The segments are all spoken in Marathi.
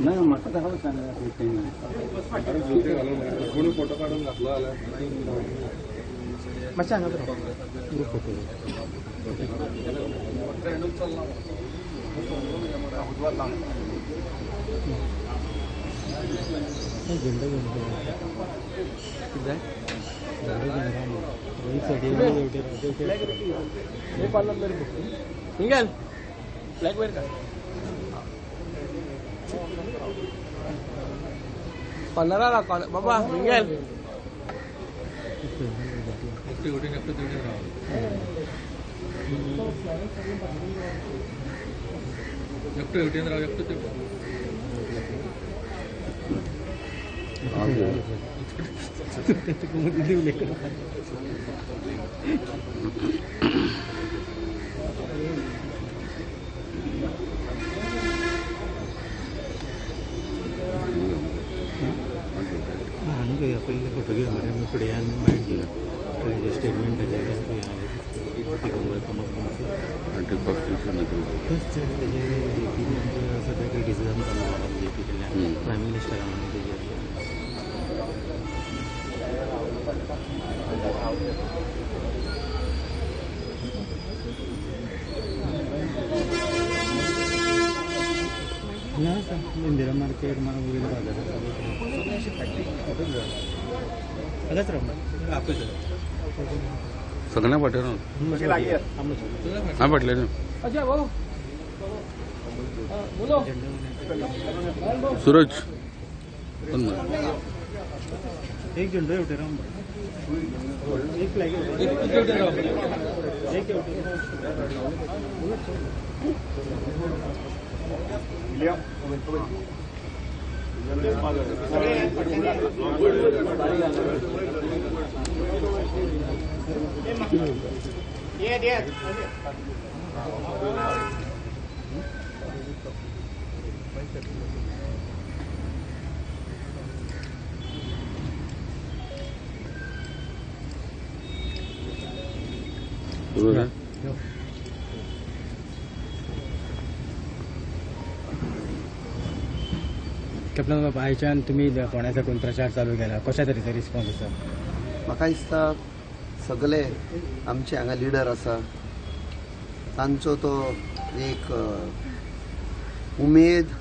नाही म्हाका दाखव सांगा कोणी फोटो काढून घातला आला मातशें हांगा तर हिंगल ब्लॅक का बाबा हिंगल एकटे एकटे उठून राहा एकटे ते आणि काही पहिले फोटो घेऊन मरे मी फुडें आनी मागीर घेया पयलीं स्टेटमेंट जे पी मिनिस्टरान ना इंदिरा मार्केट मला उरील बाजार हांगाच सगळ्यांना पाठवलं हा पाटले ना. अच्छा भाऊ बोलो सूरज कोण म्हण? एक झेंडो हेवटे राव एक फ्लॅग कॅप्टन बाबा आयच्यान तुमी फोंड्या साकून प्रचार चालू केला कशा तरेचो रिस्पॉन्स आसा म्हाका दिसता सगळे आमचे हांगा लिडर आसा तांचो तो एक उमेद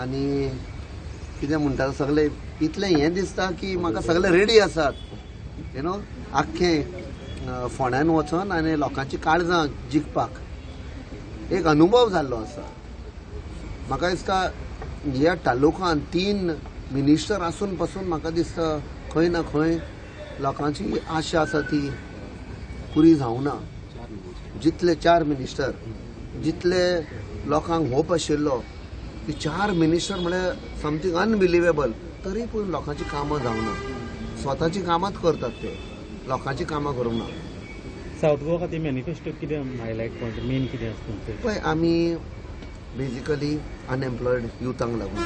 आनी कितें म्हणटा सगळे इतलें हें दिसता की म्हाका सगळे रेडी आसात यु नो आख्खें फोंड्यान वचोन आनी लोकांची काळजां जिखपाक. एक अनुभव जाल्लो आसा म्हाका दिसता ह्या तालुकान तीन मिनिस्टर आसून पासून म्हाका दिसता खंय ना खंय लोकांची आशा आसा ती पुरी जावना. जितले चार मिनिस्टर जितले लोकांक होप आशिल्लो की चार मिनिस्टर म्हळ्यार समथींग अनबिलिवेबल तरी पूण लोकांची कामां जावना स्वताची कामांच करतात ते. लोकांची कामां करूंक ना साऊथ गोवा खातीर मॅनिफेस्टो कितें हायलायट पॉयंट मेन कितें आसा पळय आमी बेजिकली अनएम्प्लॉयड युथांक लागून.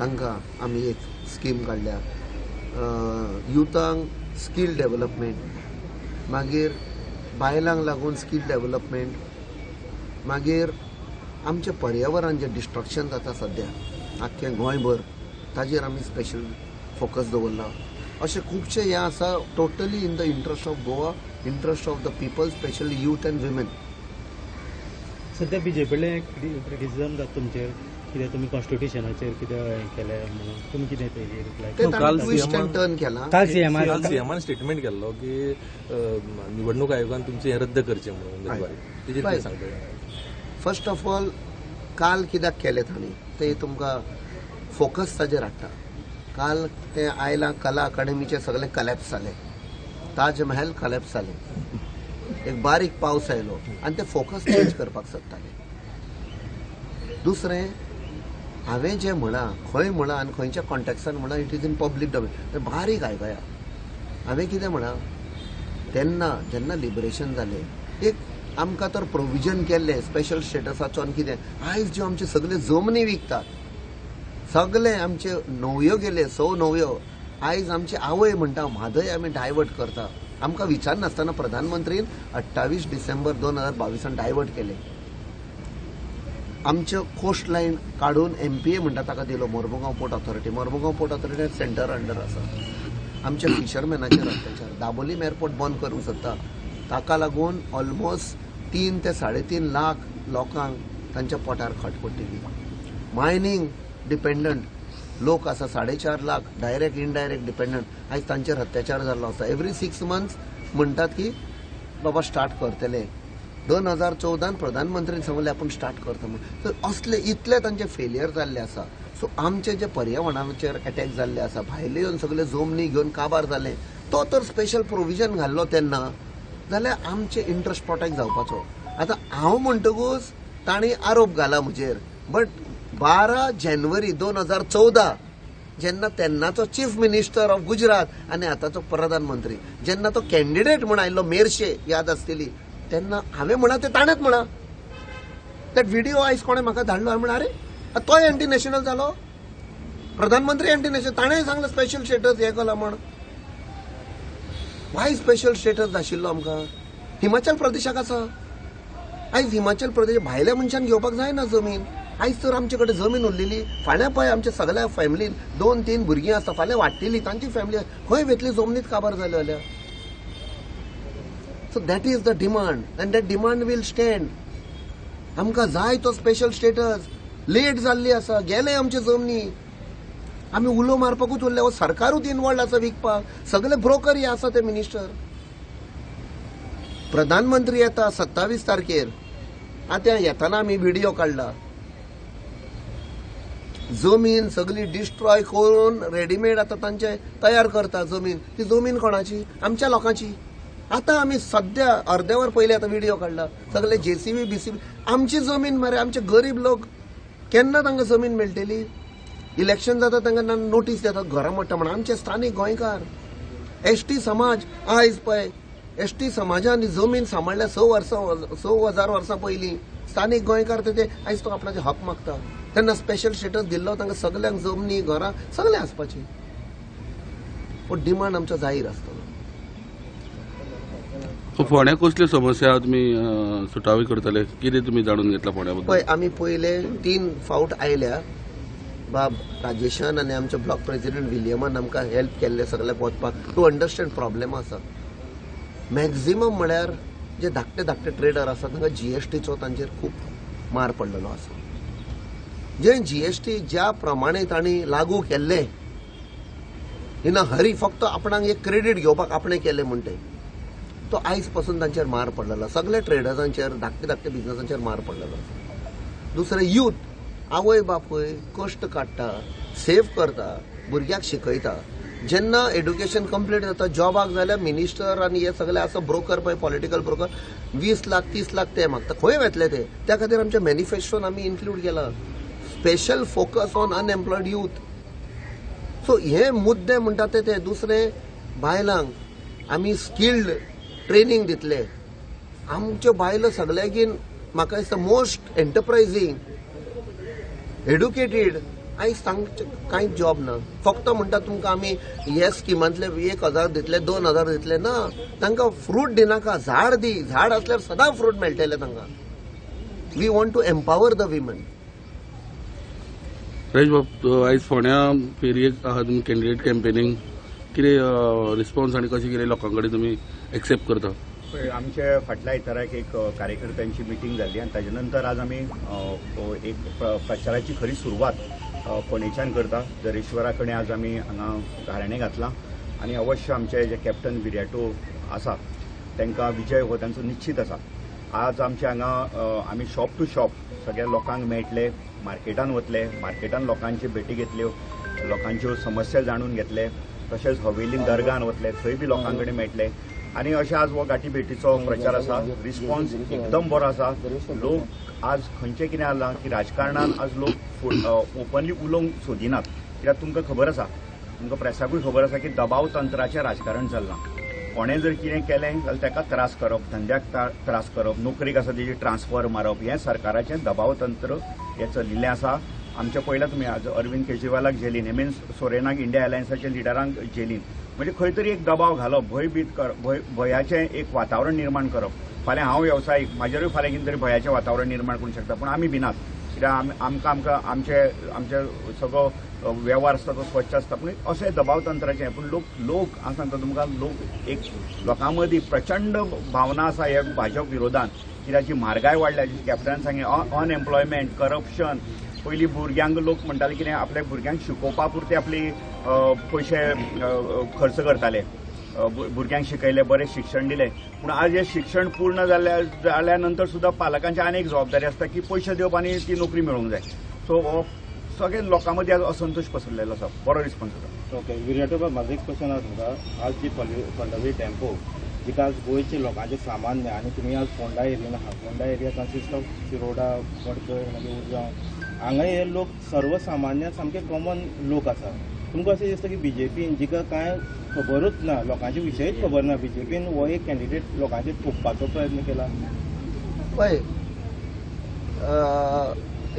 तांकां आमी एक स्कीम काडल्या युथांक स्कील डेव्हलपमेंट मागीर बायलांक लागून स्कील डेव्हलपमेंट मागीर आमचें पर्यावरण जें डिस्ट्रक्शन जाता सद्या आख्खें गोंयभर ताजेर आमी स्पेशल फोकस दवरला. अशें खुबशे हें आसा totally in the interest of Goa interest of the people specially youth and women सध्या बीजेपीले क्रिटिसिजम जाता तुमचेर कितें तुमी कॉन्स्टिट्युशनाचेर कितें हें केलें म्हणून तुमी कितें तेजेर सीएमान स्टेटमेंट केल्लो की निवडणूक आयोगान तुमचे हे रद्द करचे म्हणून उमेदवारी तेजेर सांगता फस्ट ऑफ ऑल काल कित्याक केलें तांणी ते तुमकां फोकस ताजेर हाडटा. काल ते आयलां कला अकादमीचे सगळे कलॅप्स जाले ताज महल कलॅप्स जाले एक बारीक पावस आयलो आनी ते फोकस चेंज करपाक सोदताले. दुसरें हांवें जें म्हणा खंय म्हणा आनी खंयच्या कॉन्टेक्सान म्हणा it is in public domain तें बारीक आयकया. हांवें कितें म्हणा तेन्ना जेन्ना लिबरेशन जालें एक आमकां तर प्रोविजन केल्लें स्पेशल स्टेटसाचो आनी कितें. आयज ज्यो आमचे सगळे जमनी विकतात सगळे आमचे न्हवयो गेले स न्हवयो. आयज आमची आवय म्हणटा म्हादय आमी डायवर्ट करता. आमकां विचारनासतना प्रधानमंत्रीन अठ्ठावीस डिसेंबर दोन हजार बावीसान डायवर्ट केले. आमच्यो कोस्ट लायन काडून ए म्हणटा ताका दिलो Mormugao port authority Mormugao port authority centre under आसा. आमच्या फिशरमॅनाचेर अत्याचार. दाबोलीम एअरपोर्ट बंद करूंक सोदता ताका लागून ऑलमोस्ट तीन ते साडेतीन लाख लोकांक तांच्या पोटार खट पडटली. मायनींग डिपेंडंट लोक आसा साडेचार लाख डायरेक्ट इनडायरेक्ट डिपेंडंट आयज तांचेर अत्याचार जाल्लो आसा. एवरी सिक्स मंथ्स म्हणटात की बाबा स्टार्ट करतले. दोन हजार चौदान प्रधानमंत्रीन सांगले आपण स्टार्ट करता म्हणून. तर असले इतले तांचे फेलियर जाल्ले आसा. सो आमचे जे पर्यावरणाचेर अटॅक जाल्ले आसा भायले येवन सगळे जोमनी घेवन काबार जाले. तो तर स्पेशल प्रोविजन घाल्लो तेन्ना जाल्यार आमचे इंट्रस्ट प्रोटेक्ट जावपाचो. आतां हांव म्हणटकूच तांणी आरोप घाला म्हजेर बट बारा जानेवारी दोन हजार चवदा जेन्ना तेन्नाचो चीफ मिनिस्टर ऑफ गुजरात आनी आतांचो प्रधानमंत्री जेन्ना तो कॅन्डिडेट म्हण आयल्लो मेरशे याद आसतली तेन्ना हांवें म्हणा तें ताणेंच म्हणा. दॅट व्हिडियो आयज कोणें म्हाका धाडलो हांवें म्हणा अरे तोय एन्टी नॅशनल जालो. प्रधानमंत्री एन्टी नॅशनल ताणें सांगलें स्पेशल स्टेटस हें केला म्हण. वाय स्पेशल स्टेटस आशिल्लो आमकां? हिमाचल प्रदेशाक आसा आयज हिमाचल प्रदेश भायल्या मनशान घेवपाक जायना जमीन. आयज तर आमचे कडेन जमीन उरलेली. फाल्यां पळय आमच्या सगळ्या फॅमिलीन दोन तीन भुरगीं आसा फाल्यां वाडटली तांची फॅमिली खंय वेतली जमनीत काबार जाले जाल्यार so that is the demand and that demand will stand आमकां जाय तो स्पेशल स्टेटस लेट जाल्ली आसा गेले आमचे जमनी. आमी उलो मारपाकूच उरले हो सरकारूच इनवॉल्ड आसा विकपाक सगळे ब्रोकर हे आसा ते मिनिस्टर प्रधानमंत्री येता सत्तावीस तारखेर. आतां येताना आमी व्हिडिओ काडला जमीन सगळी डिस्ट्रॉय करून रेडीमेड आतां तांचे तयार करता जमीन. ती जमीन कोणाची? आमच्या लोकांची. आतां आमी सद्या अर्दे वर पयलीं आतां व्हिडिओ काडला सगळे जेसीबी बीसीबी आमची जमीन मरे आमचे गरीब लोक. केन्ना तांकां जमीन मेळटली? इलेक्शन जाता तांकां नोटीस देतात घरा मोडटा म्हणून आमचे स्थानीक गोंयकार एस टी समाज आयज पळय एस टी समाजान ही जमीन सांबाळल्या स वर्सां स हजार वर्सां पयलीं स्थानीक गोंयकार ते- आयज तो आपणाचे हक मागता. तेन्ना स्पेशल स्टेटस दिल्लो तांकां सगल्यांक जमनी घरां सगळें आसपाची. पूण डिमांड आमचो जाहीर आसतलो सो फोंड्या कसल्यो समस्या तुमी सुटावी करतले. कितें तुमी जाणून घेतला बद्दल? पळय आमी पयले तीन फावट आयल्या. बाब राजेशान आनी आमचे ब्लॉक प्रेसिडेंट विलियमान आमकां हेल्प केल्ले सगळ्याक वचपाक टू अंडरस्टँड प्रॉब्लेम आसा. मॅक्झिमम म्हळ्यार जे धाकटे धाकटे ट्रेडर आसा तांकां जी एस टीचो तांचेर खूब मार पडलेलो आसा. जे जी एस टी ज्या प्रमाणे तांणी लागू केल्ले इन अ हरी फक्त आपणाक एक क्रेडिट घेवपाक आपणें केलें म्हणटे तो आयजपासून तांचेर मार पडलेलो सगळ्या ट्रेडर्सांचेर धाकटे धाकटे बिजनसांचेर मार पडलेलो आसा. दुसरें यूथ आवय बापूय कश्ट काडटा सेव करता भुरग्याक शिकयता. जेन्ना एड्युकेशन कंप्लीट जाता जॉबाक जाल्यार मिनिस्टर आनी हे सगळे आसा ब्रोकर पळय पॉलिटिकल ब्रोकर वीस लाख तीस लाख ते मागता. खंय वेतले ते? त्या खातीर आमच्या मॅनिफेस्टोन आमी इन्क्लूड केला. Special focus on unemployed youth so हे मुद्दे म्हणटा ते ते दुसरे बायलांक आमी स्किल्ड ट्रेनिंग दितले. आमच्यो बायलो सगळ्यागीन म्हाका दिसता मोस्ट एंटरप्रायझींग एड्युकेटेड आयज तांकां कांयच जॉब ना. फक्त म्हणटा तुमकां आमी हे स्किमांतले एक हजार दितले दोन हजार दितले ना. तांकां फ्रूट दिनाका झाड दी. झाड आसल्यार सदां फ्रूट मेळटले तांकां we want to empower the women Ramesh बाब आयज फोंड्या फेरयेक आहा तुमी कॅन्डिडेट कॅम्पेनींग कितें रिस्पॉन्स आनी कशें कितें लोकां कडेन तुमी एक्सेप्ट करता? पळय, फाटल्या इतराक एक कार्यकर्त्यांची मिटींग जाल्ली आनी ताजे नंतर आज आमी एक प्रचाराची खरी सुरवात फोंडेच्यान करता दरेश्वरा कडेन आज आमी हांगा घाराणें घातलां. आनी अवश्य आमचे जे कॅप्टन विराटो आसा तांकां विजय हो तांचो निश्चित आसा. आज आमचे हांगा आमी शॉप टू शॉप सगळ्या लोकांक मेळटले मार्केटान वतले मार्केटान लोकांचे भेटी घेतल्यो लोकांच्यो समस्या जाणून घेतले तशेंच हवेलीन दर्गान वतले थंय बी लोकां कडेन मेळटले. आनी अशें आज हो गाठी भेटीचो प्रचार आसा रिस्पॉन्स एकदम बरो आसा लोक आज खंयचें कितें जालां की राजकारणान आज लोक ओपनली उलोवंक सोदिनात. कित्याक तुमकां खबर आसा तुमकां प्रेसाकूय खबर आसा की दबाव तंत्राचें राजकारण चल्लां. कोणें जर कितें केलें जाल्यार ताका त्रास करप धंद्याक त्रास करप नोकरीक आसा तेजी ट्रान्सफर मारप हें सरकाराचें दबाव तंत्र हें चलिल्लें आसा आमच्या पयला तुमी अरविंद केजरीवालाक जेलीन हे मिन्स सोरेनाक इंडिया अलायन्साच्या लिडरांक जेलीन. म्हणजे खंय तरी एक दबाव घालप भय भीत कर भय भयाचें एक वातावरण निर्माण करप. फाल्यां हांव वेवसायीक म्हाजेरूय फाल्यां कितें तरी भयाचें वातावरण निर्माण करूंक शकता पूण आमी भिनात कित्याक आमकां आमकां आमचे आमचे सगळो वेव्हार आसता तो स्वच्छ आसता पूण अशें दबाव तंत्राचें पूण लोक लोक हांव सांगता तुमकां लोक एक लोकां मदीं प्रचंड भावना आसा ह्या भाजप विरोधान कित्याक जी म्हारगाय वाडल्या जी कॅप्टनान सांगलें अनएम्प्लॉयमेंट करप्शन पयलीं भुरग्यांक लोक म्हणटाले कितें आपल्या भुरग्यांक शिकोवपा पुरते आपली पयशे खर्च करताले. भुरग्यांक शिकयले बरें शिक्षण दिलें. पूण आज हें शिक्षण पूर्ण जाल्या जाल्या नंतर सुद्दां पालकांची आनी एक जबाबदारी आसता की पयशे दिवप आनी ती नोकरी मेळूंक जाय सो हो सगळे लोकां मदीं आज असंतोष पसरलेलो आसा बरो रिस्पॉन्स आसा ओके विराटोबा म्हाजो एक क्वेश्चन आसा तुमकां आज जी पल्लवी पल्लवी टेम्पो जिका आज गोंयचे लोकांचे सामान्य आनी तुमी आज फोंडा एरियेन आहा Ponda area consist of Shiroda Madkai मागीर म्हणजे उजगांव हांगा हे लोक सर्वसामान्य सामके कॉमन लोक आसा तुमकां अशें दिसता की बीजेपीन जिका कांय खबरूच ना लोकांचे विशयच खबर ना. बीजेपीन हो एक कॅन्डिडेट लोकांचेर थोपपाचो प्रयत्न केला. पळय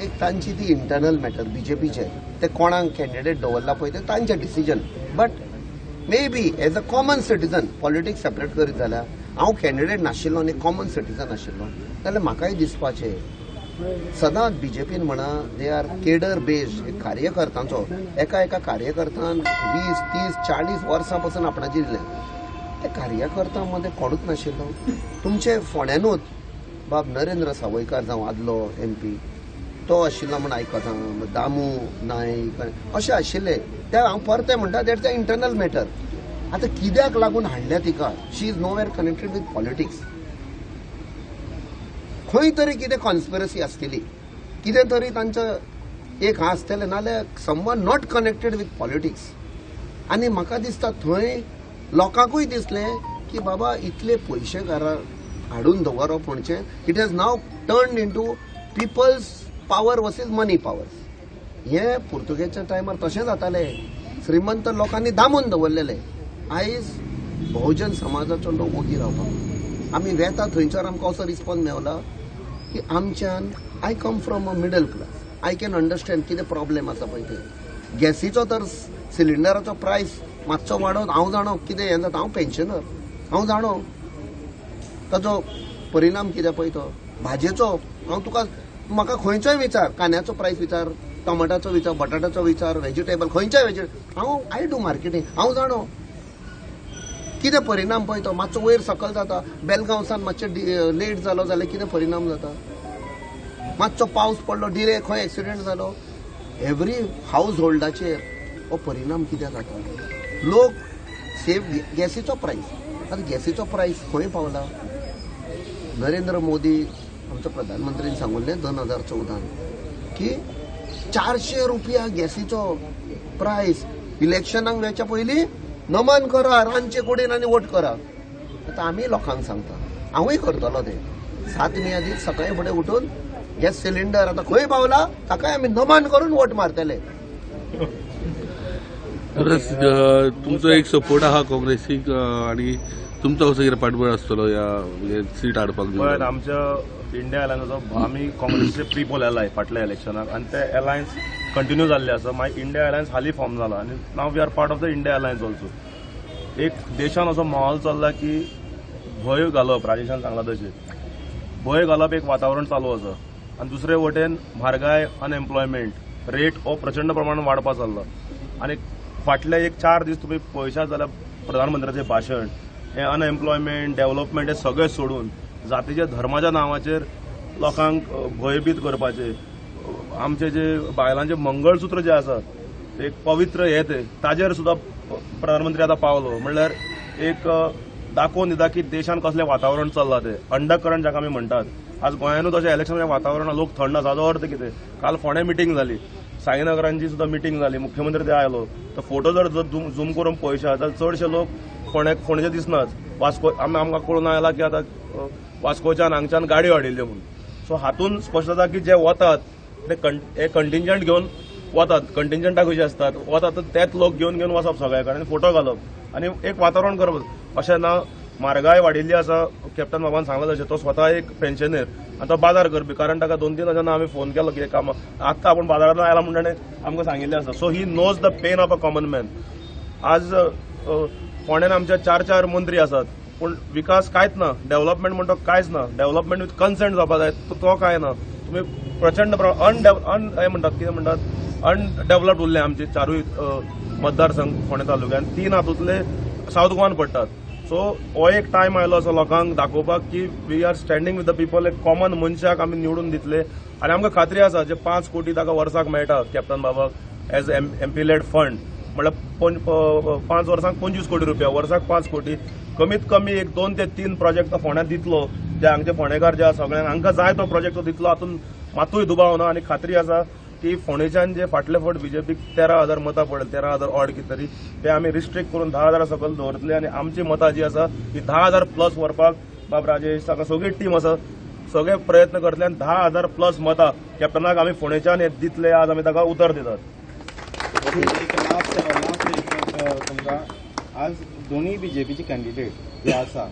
एक तांची ती इंटरनल मॅटर बीजेपीचे ते कोणाक कॅन्डिडेट दवरला पळय ते तांचें decision but maybe as a common citizen politics separate करीत जाल्यार हांव कॅन्डिडेट नाशिल्लो आनी कॉमन सिटीजन आशिल्लो. जाल्यार म्हाकाय दिसपाचें. सदांच बीजेपीन म्हणा दे आर केडर बेस्ड एक कार्यकर्त्यांचो एका एका कार्यकर्त्यान वीस तीस चाळीस वर्सां पासून आपणाची दिल्लें त्या कार्यकर्त्यां मदें कोणूच नाशिल्लो. तुमचे फोंड्यानूच बाब नरेंद्र सावयकार जावं आदलो एम पी. तो आशिल्लो म्हण आयकता दामू नायक अशें आशिल्ले. ते हांव परतें म्हणटा देट अ इंटरनल मॅटर आतां कित्याक लागून हाडल्या तिका she is nowhere connected with politics खंय तरी कितें कॉन्स्पिरसी आसतली कितें तरी तांचें एक हां आसतलें नाल्यार someone not connected with politics आनी म्हाका दिसता थंय लोकांकूय दिसलें की बाबा इतले पयशे घरा हाडून दवरप म्हणजे it has now turn into people's power versus money power हे पुर्तुगेजच्या टायमार तशें जातालें. श्रीमंत लोकांनी दामून दवरलेले. आयज बहुजन समाजाचो लोक उगी रावपाक. आमी वेता थंयच्यान आमकां असो रिस्पॉन्स मेवला की आमच्यान I come from a middle class I can understand कितें प्रॉब्लेम आसा पळय ते गॅसीचो तर सिलिंडराचो प्रायस मातसो वाडोवन हांव जाणो कितें हें जाता हांव पेन्शनर हांव जाणो. ताजो परिणाम कितें पळय तो? भाजयेचो. हांव तुका म्हाका खंयचोय विचार. कांद्याचो प्रायस विचार टमाटाचो विचार बटाटाचो विचार व्हेजिटेबल खंयचोय व्हेजिटेबल हांव आय डू मार्केटींग हांव जाणो. कितें परिणाम पळय तो? मातसो वयर सकयल जाता बेलगांवसान मातशें लेट जालो जाल्यार कितें परिणाम जाता? मातसो पावस पडलो डिले खंय एक्सिडेंट जालो? एवरी हाऊस होल्डाचेर हो परिणाम कित्याक जाता? लोक सेफ गॅसीचो प्रायस आतां गॅसीचो प्रायस खंय पावला? नरेंद्र मोदी आमचो प्रधानमंत्रीन सांगुल्लें दोन हजार चौदान की चारशे रुपया गॅसीचो प्रायस इलेक्शनाक वेच्या पयलीं नमन करा रांदचे कुडीन आनी वोट करा. आतां आमी लोकांक सांगता. हांवूय करतलो ते. सात मे आदी सकाळी फुडें उठून गॅस सिलिंडर आतां खंय पावला ताकाय आमी नमन करून वोट मारतले. तुमचो एक सपोर्ट आहा काँग्रेसीक आणि तुमचो कसो कितें पाठबळ आसतलो ह्या म्हणजे सीट हाडपाक आमच्या इंडिया अलायन्साचो आमी काँग्रेसचे प्री पोल एलाय फाटल्या इलेक्शनाक आनी ते अलायन्स कंटिन्यू जाल्ले आसा मागीर इंडिया अलायन्स हालीं फॉर्म जाला आनी now we are part of the India alliance also एक देशान असो माहोल चल्ला की भंय घालप राजेशान सांगला तशें भंय घालप एक वातावरण चालू आसा आनी दुसरे वटेन म्हारगाय अनएम्प्लॉयमेंट रेट हो प्रचंड प्रमाणात वाडपा चल्ला. आनी फाटले एक चार दीस तुमी पळयशात जाल्यार प्रधानमंत्र्याचें भाशण हें अनएम्प्लॉयमेंट डेव्हलपमेंट हें सगळें सोडून जातीच्या धर्माच्या नांवाचेर लोकांक भयभीत करपाचें. आमचे जे बायलांचे मंगळसूत्र जे आसा एक पवित्र हे ते. ताजेर सुद्दां प्रधानमंत्री आतां पावलो. म्हणल्यार एक दाखोवन दिता की देशान कसलें वातावरण चल्लां तें. अंडरकरंट जाका आमी म्हणटात. आज गोंयानूच अशें इलेक्शनाचें वातावरण लोक थंड आसा हाजो अर्थ कितें? काल फोंडे मिटींग जाली साईनगरांची सुद्दां मिटींग जाली मुख्यमंत्री ते आयलो. तर फोटो जर झूम झूम करून पळयशात जाल्यार चडशे लोक फोंड्याक फोंडेचे दिसनात. वास्को आमी आमकां कळून आयला की आतां वास्कोच्यान हांगच्यान गाडयो हाडिल्ल्यो म्हणून. सो हातून स्पश्ट जाता की जे वतात ते कं- हे कंटिंजंट घेवन वतात कंटिंजंटा कशी असतात वतात तेच लोक घेवन घेवन वचप सगळ्या कडेन फोटो घालप. आनी एक वातावरण करप. अशें ना म्हारगाय वाडिल्ली आसा कॅप्टन बाबान सांगला तशें तो स्वता एक पेन्शनर आनी तो बाजार करपी. कारण ताका दोन तीन जेन्ना आमी फोन केलो कितें काम आत्तां आपूण बाजारांत आयला म्हण ताणें आमकां सांगिल्लें आसा so he knows the pain of a common man आज फोंड्यान आमच्या चार चार मंत्री आसात पूण विकास कांयच ना? डेव्हलपमेंट म्हणटा तो कांयच ना? डेव्हलपमेंट विथ कन्संट जावपा जाय तो तो कांय ना? तुमी प्रचंड अनडेव अन हे म्हणटात कितें म्हणटात अनडेव्हलप्ड उरले आमचे चारूय मतदारसंघ फोंड्या तालुक्यान तीन हातूंतले सावथ गोवान पडटात सो हो एक टायम आयलो असो लोकांक दाखोवपाक की we are standing with the people एक कॉमन मनशाक आमी निवडून दितले. आनी आमकां खात्री आसा जे पांच कोटी ताका वर्साक मेळटा कॅप्टन बाबाक as M MPLAD LAD fund म्हळ्यार पंच पांच वर्सांक पंचवीस कोटी रुपया वर्साक पांच कोटी. कमीत कमी एक दोन ते तीन प्रोजेक्ट तो फोंड्यात दितलो जे हांगचे फोंडेकार जे आसा सगळ्यांक हांकां जाय तो प्रोजेक्ट तो दितलो हातून मातूय दुबाव ना आनी खात्री आसा की फोंडेच्यान जे फाटले फावट बीजेपीक तेरा हजार मतां पडले तेरा हजार ऑड कितें तरी ते आमी रिस्ट्रिक्ट करून धा हजारा सकयल दवरतले आनी आमची मतां जी आसा ती धा हजार प्लस व्हरपाक बाब राजेश ताका सगळी टीम आसा सगळे प्रयत्न करतले आनी धा हजार प्लस मतां कॅप्टनाक आमी फोंडेच्यान हे दितले आज आमी ताका उतर दितात आज दोन्ही बीजेपीचे कॅन्डिडेट जे आसा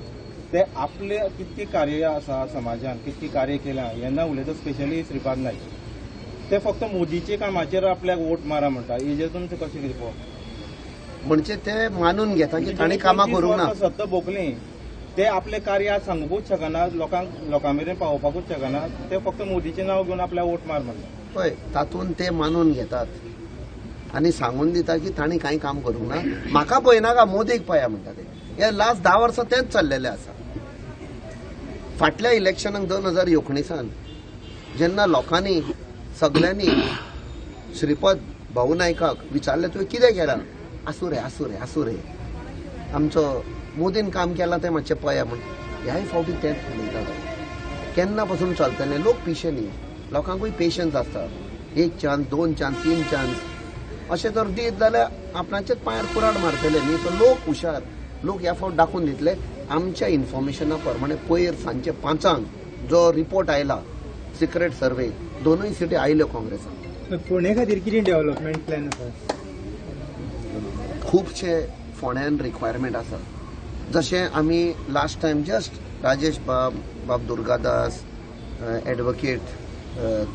ते आपले कितके कार्य आसा समाजान कितके कार्य केलां येन्ना उलयता स्पेशली श्रीपाद नाईक ते फक्त मोदीचे कामाचेर आपल्याक वोट मारा म्हणटा हेजेर तुमचें कशें कितें पळोवप म्हणजे ते मानून घेता की ताणी कामां करूंक ना. सत्ता भोगली ते आपले कार्य आज सांगूंकूच शकना लोकांक लोकां मेरेन पावोवपाकूच शकना ते फक्त मोदीचें नांव घेवन आपल्या वोट मार म्हणटा पळय तातूंत ते मानून घेतात. आनी सांगून दिता की ताणी कांय काम करूंक ना म्हाका पळयनाका मोदीक पळया म्हणटा ते. हे लास्ट धा वर्सां तेंच चल्लेले आसा. फाटल्या इलेक्शनाक दोन हजार एकोणिसान जेन्ना लोकांनी सगळ्यांनी श्रीपद भाऊ नायकाक विचारलें तुवें कितें केलां? आसूं रे आसूं रे आसूं रे. आमचो मोदीन काम केलां तें मातशें पळया म्हण. ह्याय फावटी तेंच उलयता केन्ना पासून चलतलें? लोक पिशे न्ही लोकांकूय पेशन्स आसता. एक चान्स दोन चान्स तीन चान्स अशें जर दीत जाल्यार आपणाचेच पांयार कुराड मारतले. न्ही तर लोक हुशार. लोक ह्या फावट दाखोवन दितले आमच्या इन्फॉर्मेशना प्रमाणे पयर सांजचे पांचांक जो रिपोर्ट आयला सिक्रेट सर्वे दोनूय सिटी आयल्यो काँग्रेसान फोंडे खातीर कितें डेव्हलपमेंट प्लॅन आसा? खुबशे फोंड्यान रिक्वायरमेंट आसा. जशें आमी लास्ट टायम जस्ट राजेश बाब बाब दुर्गादास एडवोकेट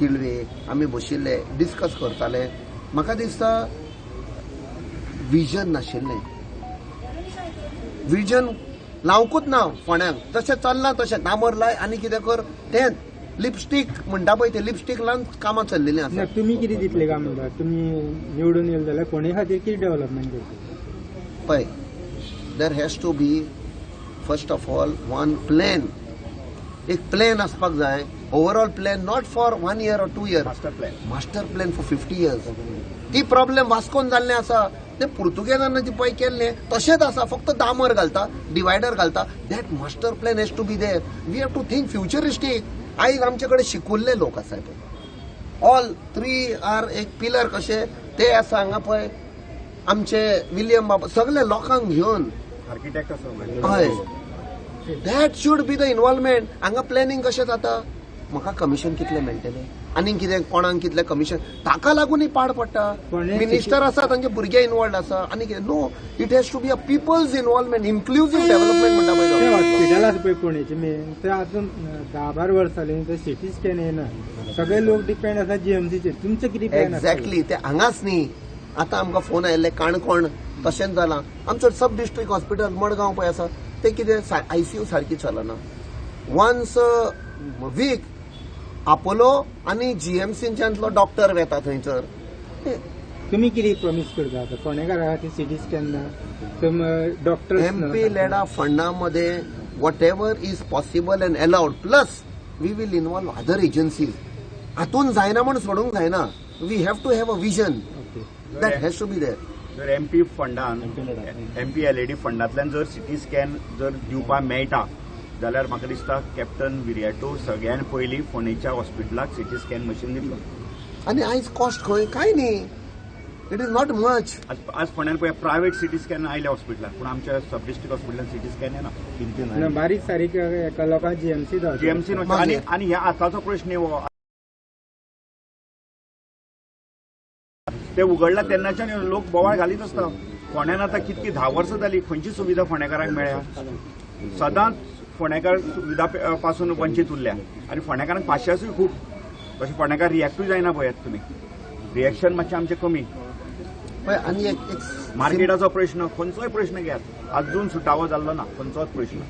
तिळवे आमी बशिल्ले डिस्कस करताले. म्हाका दिसता विजन नाशिल्लें. विजन लावंकूच ना फोंड्यांक जशें चल्लां तशें डामर लाय आनी कितें कर तें लिपस्टीक म्हणटा पळय ते लिपस्टीक लावन कामां चल्लेलीं आसा. तुमी कितें दितले काय म्हणटा तुमी निवडून येयले जाल्यार फोंडे खातीर कितें डेव्हलपमेंट करतले पळय there has to be first of all one plan एक प्लॅन आसपाक जाय overall plan not for one year or two year master plan master plan for fifty years ती प्रॉब्लेम वास्कोन जाल्लें आसा ते पुर्तुगेजान जी पळय केल्लें तशेंच आसा फक्त डामर घालता डिवायडर घालता. That master plan has to be there we have to think futuristic आयज आमचे कडेन शिकुल्ले लोक आसाय पळय ऑल थ्री आर एक पिलर कशे ते आसा हांगा पळय आमचे विलियम बाबा सगळे लोकांक घेवन आर्किटेक्ट हय. That should be the involvement हांगा प्लॅनिंग कशें जाता? म्हाका कमिशन कितलें मेळटलें आनी कितें कोणाक कितलें कमिशन ताका लागूनय पाड पडटा. मिनिस्टर आसा तांचे भुरगे इन्वॉल्ड आसा आनी कितें no it has to be a people's involvement inclusive development म्हणटा पळय. हॉस्पिटल आसा पळय पुणेचे मेन ते आजून धा बारा वर्स जाली ते सिटी स्कॅन येना सगळे लोक डिपेंड आसा जीएमसीचेर तुमचे कितें एक्झॅक्टली ते हांगाच न्ही. आतां आमकां फोन आयिल्ले काणकोण तशेंच जालां. आमचो सब डिस्ट्रिक्ट हॉस्पिटल मडगांव पळय आसा. ते कितें आयसीयू सारकी चलना. वन्स वीक आपोलो आनी जीएमसीच्यातलो डॉक्टर येता थंयसर तुमी कितें प्रॉमिस करता आतां? फोंडेकारा खातीर सिटी स्कॅन ना डॉक्टर एमपी लेडा फंडामध्ये whatever is possible and allowed plus we will involve other agencies हातून जायना म्हण सोडूंक जायना. We have to have a vision that has to be there जर एमपी फंडान एमपी एल ई डी फंडांतल्यान जर सिटी स्कॅन जर दिवपाक मेळटा जाल्यार म्हाका दिसता कॅप्टन विरियाटो सगळ्यान पयलीं फोंडेच्या हॉस्पिटलाक सिटी स्कॅन मशीन दितलो आनी आयज कॉस्ट खंय? काय न्ही? इट इज नॉट मच आज आज फोंड्यान पळय प्रायव्हेट सिटी स्कॅन आयल्या हॉस्पिटलाक पूण आमच्या सब डिस्ट्रिक्ट हॉस्पिटलान सिटी स्कॅन येना ना बारीक सारीक एका लोकांक जीएमसी जीएमसी आनी आनी ह्या आतांचो प्रश्न हो ते उगडला तेन्नाच्यान लोक बोवाळ घालीत आसता फोंड्यान आतां कितकी धा वर्सां जाली खंयची सुविधा फोंडेकारांक मेळ्ळ्या सदांच फोंडेकार सुविधा पासून वंचीत उरल्या. आनी फोंडेकारांक पाशयेसूय खूब तशें फोंडेकार रियॅक्टूय जायना पळयात तुमी रियॅक्शन मातशें आमचें कमी. आनी एक मार्केटाचो प्रश्न खंयचोय प्रश्न घेयात अजून सुटावो जाल्लो ना खंयचोच प्रश्न.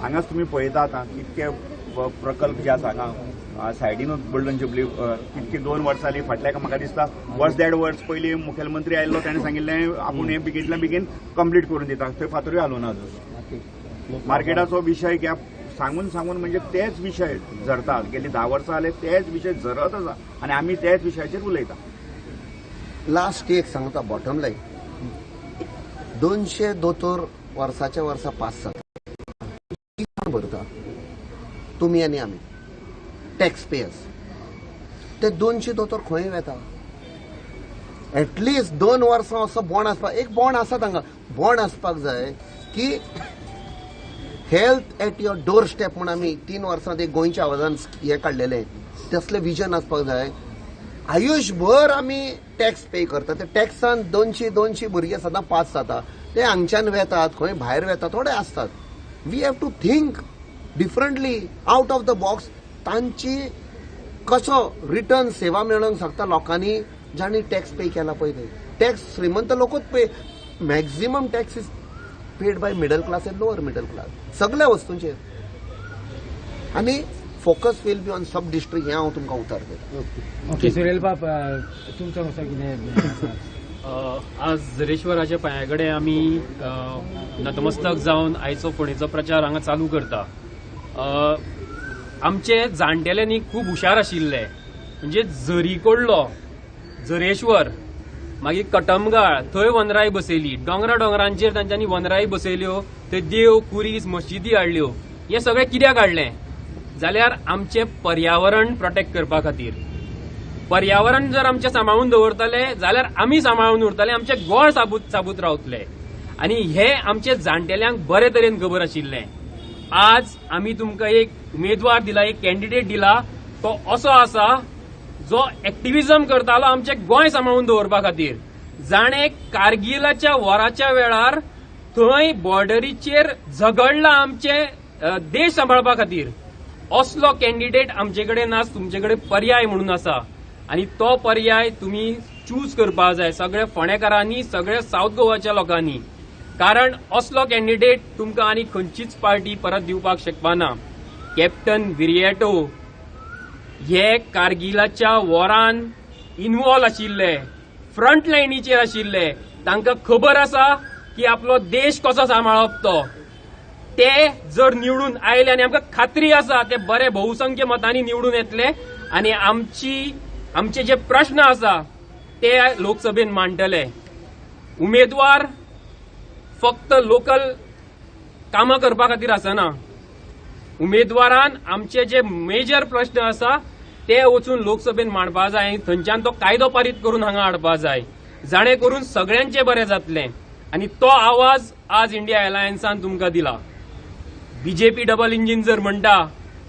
हांगाच तुमी पळयता आतां कितके प्रकल्प जे आसा हांगा सायडीनूच गोल्डन जुबली कितके दोन वर्सां जालीं फाटल्या म्हाका दिसता. वर्स देड वर्स पयलीं मुखेलमंत्री आयिल्लो ताणें सांगिल्लें आपूण हें बेगींतल्या बेगीन कंप्लीट करून दिता. थंय फातरूय हालूं ना मार्केटाचो विशय घ्या सांगून सांगून म्हणजे तेच विशय झरतात गेली धा वर्सां जाले तेच विशय झरत आसा आनी आमी तेच विशयाचेर उलयता. लास्ट एक सांगता बॉटम लाईन दोनशे दोतोर वर्साच्या वर्सा पास जाता भरता? तुमी आनी आमी टॅक्स पेयर्स ते दोनशे दोतोर खंय वेता. एटलिस्ट दोन वर्सां असो बोंड आसपाक एक बोंड आसा तांकां बोंड आसपाक जाय की health at your doorstep म्हणून आमी तीन वर्सां ते गोंयच्या आवाजान हे काडलेलें तसलें विजन आसपाक जाय आयुश्यभर आमी टॅक्स पे करता. ते टॅक्सान दोनशी दोनशी भुरगे सदां पास जाता ते हांगच्यान वेतात खंय भायर वेतात थोडे आसतात we have to think differently out of the box तांची कसो रिटर्न सेवा मेळोवंक शकता लोकांनी जाणी टॅक्स पे केला पळय टॅक्स श्रीमंत लोकूच pay maximum tax is paid by middle class and lower middle class सगळ्या वस्तूंचेर आनी focus will be on sub district हें हांव तुमकां उतर देता ओके सुरेल बाब तुमचो कसो कितें आज झरेश्वराच्या पांया कडेन आमी नतमस्तक जावन आयचो फोंडेचो प्रचार हांगा चालू करता. आमचे जाणटेले न्ही खूब हुशार आशिल्ले. म्हणजे झरी कोडलो झरेश्वर मागीर कटमगाळ थंय वनराई बसयली. डोंगरा डोंगरांचेर तांच्यांनी वनराई बसयल्यो थंय देव कुरीस मशिदी हाडल्यो. हें सगळें कित्याक हाडलें? जाल्यार आमचें पर्यावरण प्रोटेक्ट करपा खातीर. पर्यावरण जर आमचें सांबाळून दवरतले जाल्यार आमी सांबाळून उरतले आमचें गोळ साबूत साबूत रावतले. आनी हे आमचे जाणटेल्यांक बरे तरेन खबर आशिल्लें. आज आमी तुमकां एक उमेदवार दिला एक कॅन्डिडेट दिला तो असो आसा जो एक्टिव्हिजम करतालो आमचें गोंय सांबाळून दवरपा खातीर. जाणें कारगिलाच्या वराच्या वेळार थंय बॉर्डरीचेर झगडला आमचे देश सांबाळपा खातीर. असलो कॅन्डिडेट आमचे कडेन आज तुमचे कडेन पर्याय म्हणून आसा. आनी तो पर्याय तुमी चूज करपाक जाय सगळ्या फोंडेकारांनी सगळ्या साऊथ गोवाच्या लोकांनी. कारण असलो कॅन्डिडेट तुमकां आनी खंयचीच पार्टी परत दिवपाक शकपाना. कॅप्टन विरियेटो हे कारगिलाच्या वॉरान इन्वॉल्व आशिल्ले फ्रंट लायनीचेर आशिल्ले तांकां खबर आसा की आपलो देश कसो सांबाळप तो ते जर निवडून आयले आनी आमकां खात्री आसा ते बरे भोवसंख्य मतांनी निवडून येतले आनी आमची आमचे जे प्रश्न आसा ते लोकसभेन मांडटले उमेदवार फक्त लोकल कामां करपा खातीर आसना उमेदवारान आमचे जे मेजर प्रश्न आसा ते वचून लोकसभेन मांडपा जाय. आनी थंयच्यान तो कायदो पारीत करून हांगा हाडपा जाय. जाणे करून सगळ्यांचे बरें जातलें. आनी तो आवाज आज इंडिया एलायन्सान तुमकां दिला. बीजेपी डबल इंजिन जर म्हणटा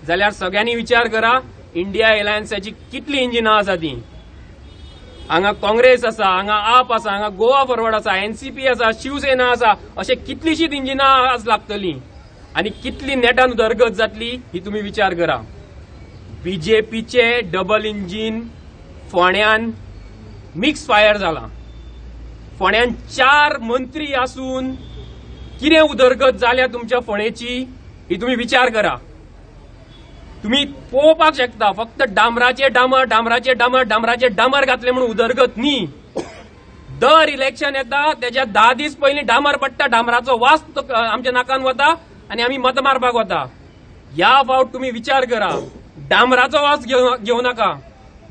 जाल्यार सगळ्यांनी विचार करा इंडिया एलायन्साची कितली इंजिनां आसा ती? हांगा काँग्रेस आसा हांगा आप आसा हांगा गोवा फॉरवर्ड आसा एनसीपी आसा शिवसेना आसा अशे कितलीशींच इंजिनां आज लागतलीं. आनी कितली नेटान उदरगत जातली ही तुमी विचार करा. बीजेपीचे डबल इंजिन फोंड्यान मिक्स फायर जाला फोंड्यान चार मंत्री आसून कितें उदरगत जाल्या तुमच्या फोंडेची ही तुमी विचार करा. तुम्ही पळोवपाक शकता फक्त डांबराचे डांबर डांबराचे डांबर डांबराचे डांबर घातले म्हणून उदरगत न्ही. दर इलेक्शन येता त्याच्या धा दीस पयलीं डांबर पडटा डांबराचो वास तो- आमच्या नाकान वता आनी आमी मत मारपाक वता ह्या फावट तुमी विचार करा. डांबराचो वास घेऊ नका नाका.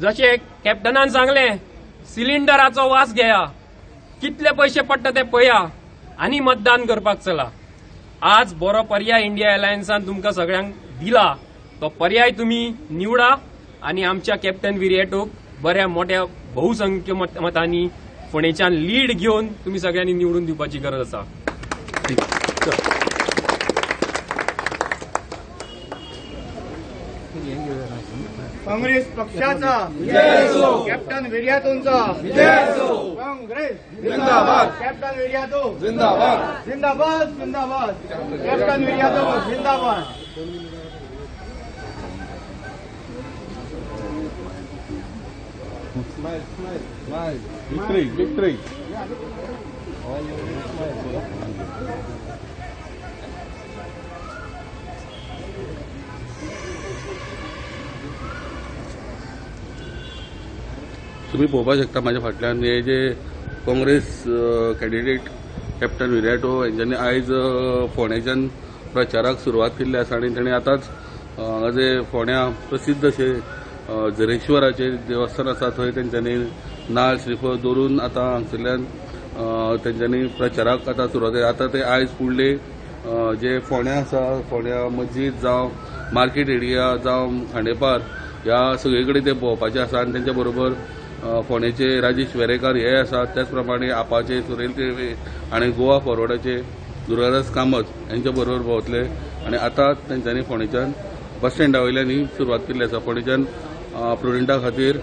जशें कॅप्टनान सांगलें सिलिंडराचो वास घेया. कितले पयशे पडटा ते पळया आनी मतदान करपाक चला. आज बरो पर्याय इंडिया एलायन्सान तुमकां सगळ्यांक दिला. तो पर्याय तुमी निवडा. आनी आमच्या कॅप्टन विरिएटोक बऱ्या मोठ्या बहुसंख्य मतांनी फोंडेच्यान लीड घेवन तुमी सगळ्यांनी निवडून दिवपाची गरज आसा. काँग्रेस पक्षाचा. कॅप्टन विर्यातोंचा काँग्रेस. जिंदाबाद. कॅप्टन विर्यातो. जिंदाबाद. जिंदाबाद जिंदाबाद. कॅप्टन विर्यातो जिंदाबाद. विक्ट्री विक्ट्री तुम्ही पळोवपाक शकता माझ्या फाटल्यान. हे जे काँग्रेस कॅन्डिडेट कॅप्टन विराटो हेंच्यांनी आयज अ, हो, फोंड्याच्यान प्रचाराक सुरवात केल्ली आसा आनी ताणें आतांच हांगा जे फोंड्या प्रसिद्ध अशें झरेश्वराचें झरेश्वराचे देवस्थान आसा थंय तेंच्यांनी नाळ श्रीफळ दवरून आतां हांगसरल्यान तेंच्यांनी प्रचाराक आतां सुरवात केली. आतां ते आयज फुडले जे फोंड्या आसा फोंड्या मस्जीद जावं मार्केट एरिया जावं खांडेपार ह्या सगळे कडेन ते भोंवपाचे आसा आनी तेंच्या बरोबर फोंडेचे राजेश वेरेकार हे आसात त्याच प्रमाणे आपाचे सुरेल केळवे आणि गोवा फॉरवर्डाचे दुर्गादास कामत यांच्या बरोबर भोंवतले आणि आता तेंच्यांनी फोंडेच्यान बस स्टँडा वयल्यान ही सुरवात केल्ली आसा फोंडेच्यान प्रुडंटा खातीर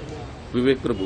विवेक प्रभू.